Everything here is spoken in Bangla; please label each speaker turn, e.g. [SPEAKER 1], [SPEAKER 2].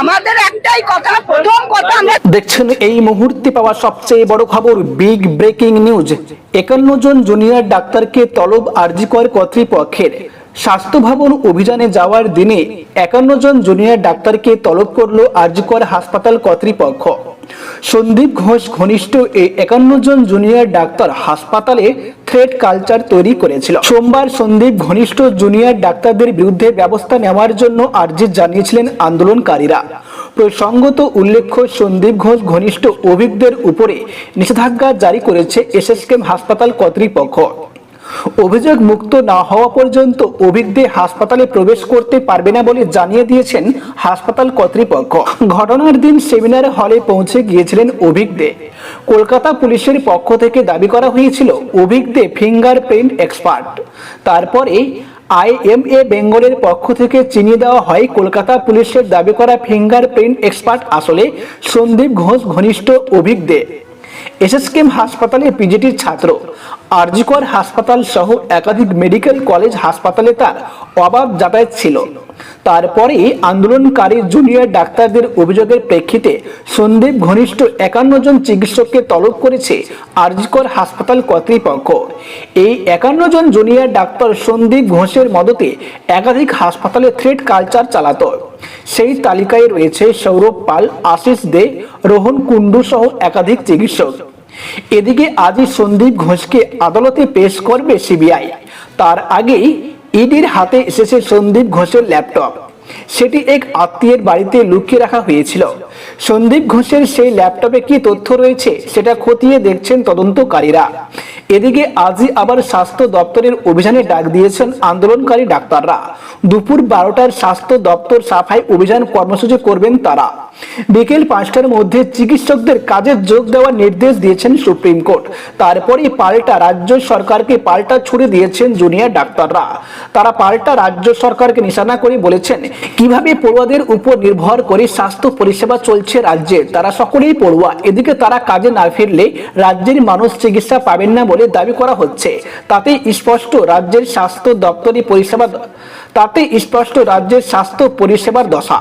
[SPEAKER 1] আমাদের একটাই কথা প্রথম কথা আমরা
[SPEAKER 2] দেখছেন এই মুহূর্তে পাওয়া সবচেয়ে বড় খবর বিগ ব্রেকিং নিউজ একান্ন জন জুনিয়র ডাক্তারকে তলব আরজিকর কর্তৃপক্ষের। স্বাস্থ্য ভবন অভিযানে যাওয়ার দিনে একান্ন জন জুনিয়র ডাক্তারকে তলব করল আরজিকর হাসপাতাল কর্তৃপক্ষ। সন্দীপ ঘোষ ঘনিষ্ঠ এই একান্ন জন জুনিয়র ডাক্তার হাসপাতালে থ্রেড কালচার তৈরি করেছিল। সোমবার সন্দীপ ঘনিষ্ঠ জুনিয়র ডাক্তারদের বিরুদ্ধে ব্যবস্থা নেওয়ার জন্য আর্জি জানিয়েছিলেন আন্দোলনকারীরা। প্রসঙ্গত উল্লেখ্য, সন্দীপ ঘোষ ঘনিষ্ঠ অভিজ্ঞদের উপরে নিষেধাজ্ঞা জারি করেছে এসএসকেম হাসপাতাল কর্তৃপক্ষ। অভিযোগ মুক্ত না হওয়া পর্যন্ত অভিজ্ঞদের হাসপাতালে প্রবেশ করতে পারবে না বলে জানিয়ে দিয়েছেন হাসপাতাল কর্তৃপক্ষ। ঘটনার দিন সেমিনার হলে পৌঁছে গিয়েছিলেন অভিজ্ঞদে কলকাতা পুলিশের পক্ষ থেকে দাবি করা হয়েছিল অভিজ্ঞদে ফিঙ্গারপ্রিন্ট এক্সপার্ট। তারপরে আইএমএ বেঙ্গলের পক্ষ থেকে চিনিয়ে দেওয়া হয়, কলকাতা পুলিশের দাবি করা ফিঙ্গারপ্রিন্ট এক্সপার্ট আসলে সন্দীপ ঘোষ ঘনিষ্ঠ অভিজ্ঞদে এসএসকেম হাসপাতালে পিজিটির ছাত্র। আরজিকর হাসপাতাল সহ একাধিক মেডিকেল কলেজ হাসপাতালে তার অবাধ যাতায়াত ছিল। তারপরে আন্দোলনকারী জুনিয়র ডাক্তারদের অভিযোগের প্রেক্ষিতে সন্দীপ ঘনিষ্ঠ একান্ন জন চিকিৎসককে তলব করেছে আরজিকর হাসপাতাল কর্তৃপক্ষ। এই একান্ন জন জুনিয়র ডাক্তার সন্দীপ ঘোষের মদতে একাধিক হাসপাতালে থ্রেড কালচার চালাতো। সেই তালিকায় রয়েছে সৌরভ পাল, আশিস দে, রোহন কুন্ডু সহ একাধিক চিকিৎসক। এদিকে আজই সন্দীপ ঘোষকে আদালতে পেশ করবে সিবিআই। তার আগেই ইডির হাতে এসেছে সন্দীপ ঘোষের ল্যাপটপ। সেটি এক আত্মীয়ের বাড়িতে লুকিয়ে রাখা হয়েছিল। সন্দীপ ঘোষের সেই ল্যাপটপে কি তথ্য রয়েছে, সেটা খতিয়ে দেখছেন তদন্তকারীরা। এদিকে আজই আবার স্বাস্থ্য দপ্তরের অভিযানে ডাক দিয়েছেন আন্দোলনকারী ডাক্তাররা। দুপুর বারোটার স্বাস্থ্য দপ্তর সাফাই অভিযান কর্মসূচি করবেন তারা। বিকেল পাঁচটার মধ্যে চিকিৎসকদের কাজে যোগ দেওয়ার নির্দেশ দিয়েছেন সুপ্রিম কোর্ট। তারপরেই পাল্টা রাজ্য সরকারকে পাল্টা ছুড়ে দিয়েছেন জুনিয়র ডাক্তাররা। তারা পাল্টা রাজ্য সরকারকে নিশানা করে বলেছেন, কীভাবে পড়ুয়াদের উপর নির্ভর করে স্বাস্থ্য পরিষেবা চলছে রাজ্যে, তারা সকলেই পড়ুয়া। এদিকে তারা কাজে না ফিরলে রাজ্যের মানুষ চিকিৎসা পাবেন না বলে দাবি করা হচ্ছে। তাতে স্পষ্ট রাজ্যের স্বাস্থ্য দপ্তরি পরিষেবা তাতে স্পষ্ট রাজ্যের স্বাস্থ্য পরিষেবার দশা।